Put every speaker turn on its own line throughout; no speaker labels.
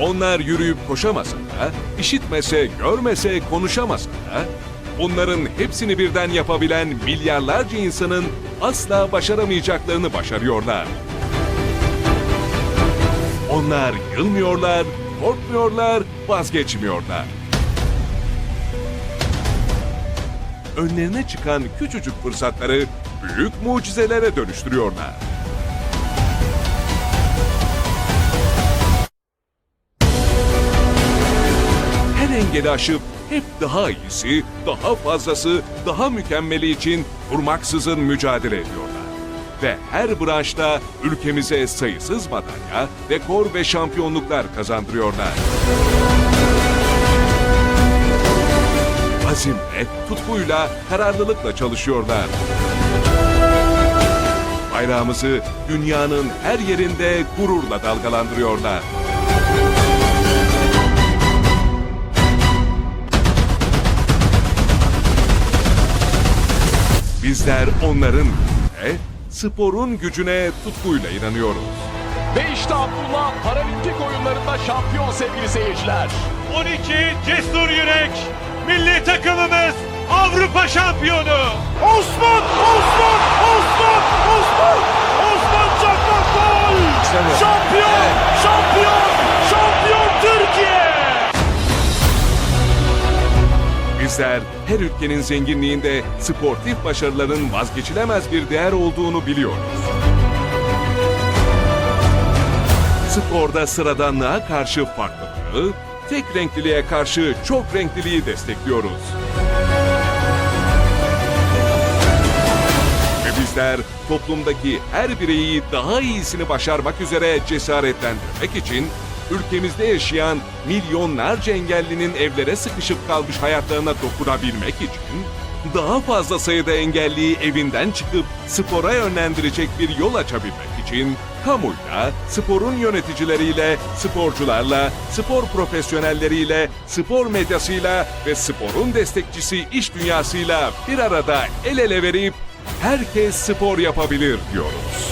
Onlar yürüyüp koşamasa da, işitmese, görmese, konuşamasa da, bunların hepsini birden yapabilen milyarlarca insanın asla başaramayacaklarını başarıyorlar. Onlar yılmıyorlar, korkmuyorlar, vazgeçmiyorlar. Önlerine çıkan küçücük fırsatları büyük mucizelere dönüştürüyorlar. Engeli aşıp hep daha iyisi, daha fazlası, daha mükemmeli için durmaksızın mücadele ediyorlar. Ve her branşta ülkemize sayısız madalya, rekor ve şampiyonluklar kazandırıyorlar. Azimle, tutkuyla, kararlılıkla çalışıyorlar. Bayrağımızı dünyanın her yerinde gururla dalgalandırıyorlar. Bizler onların gücüne, sporun gücüne tutkuyla inanıyoruz.
Ve işte Abdullah Paralimpik oyunlarında şampiyon sevgili seyirciler.
12 Cesur Yürek milli takımımız Avrupa şampiyonu. Osman, Osman, Osman, Osman, Osman
Bizler her ülkenin zenginliğinde sportif başarıların vazgeçilemez bir değer olduğunu biliyoruz. Sporda sıradanlığa karşı farklılığı, tek renkliliğe karşı çok renkliliği destekliyoruz. Ve bizler toplumdaki her bireyi daha iyisini başarmak üzere cesaretlendirmek için ülkemizde yaşayan milyonlarca engellinin evlere sıkışıp kalmış hayatlarına dokunabilmek için daha fazla sayıda engelliyi evinden çıkıp spora yönlendirecek bir yol açabilmek için kamuyla, sporun yöneticileriyle, sporcularla, spor profesyonelleriyle, spor medyasıyla ve sporun destekçisi iş dünyasıyla bir arada el ele verip herkes spor yapabilir diyoruz.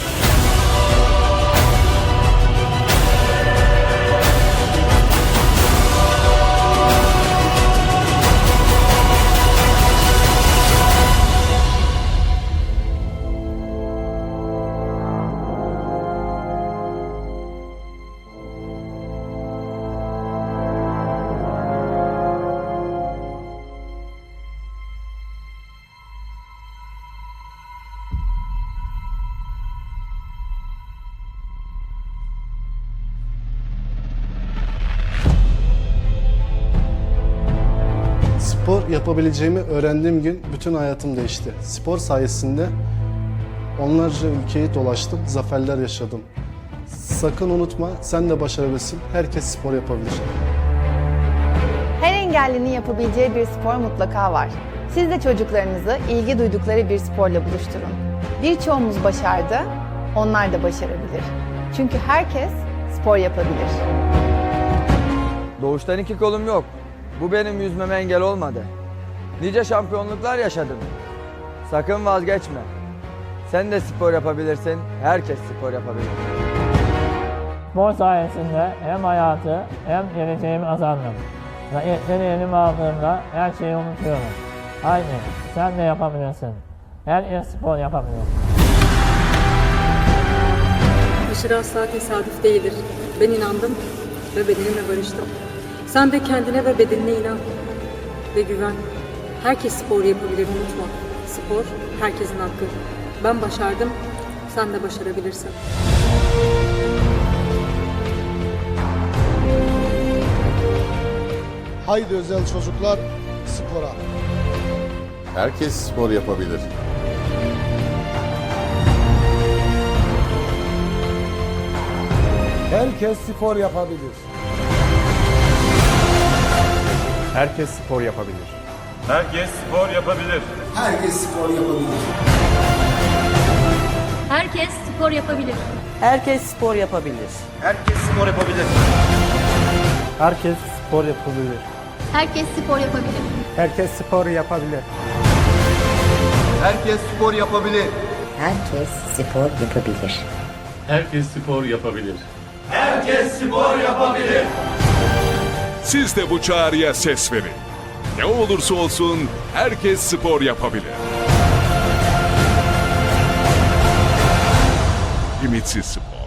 Spor yapabileceğimi öğrendiğim gün bütün hayatım değişti. Spor sayesinde onlarca ülkeyi dolaştım, zaferler yaşadım. Sakın unutma, sen de başarabilirsin. Herkes spor yapabilir.
Her engellinin yapabileceği bir spor mutlaka var. Siz de çocuklarınızı ilgi duydukları bir sporla buluşturun. Birçoğumuz başardı, onlar da başarabilir. Çünkü herkes spor yapabilir.
Doğuştan iki kolum yok. Bu benim yüzmeme engel olmadı. Nice şampiyonluklar yaşadım. Sakın vazgeçme. Sen de spor yapabilirsin. Herkes spor yapabilir.
Spor sayesinde hem hayatı hem geleceğimi kazandım. Raketleri elime aldığımda her şeyi unutuyorum. Haydi sen de yapabilirsin. Herkes spor yapabilir.
Başarı asla tesadüf değildir. Ben inandım ve bedenimle barıştım. Sen de kendine ve bedenine inan ve güven. Herkes spor yapabilir unutma. Spor herkesin hakkı. Ben başardım, sen de başarabilirsin.
Haydi özel çocuklar spora.
Herkes spor yapabilir.
Herkes spor yapabilir.
Herkes spor yapabilir. Herkes spor yapabilir.
Herkes spor yapabilir.
Herkes spor yapabilir.
Herkes spor yapabilir.
Herkes spor yapabilir.
Herkes spor yapabilir.
Herkes spor yapabilir.
Herkes spor yapabilir.
Herkes spor yapabilir.
Herkes spor yapabilir.
Herkes spor yapabilir.
Herkes spor yapabilir.
Siz de bu çağrıya ses verin. Ne olursa olsun herkes spor yapabilir. Ümitsiz Spor.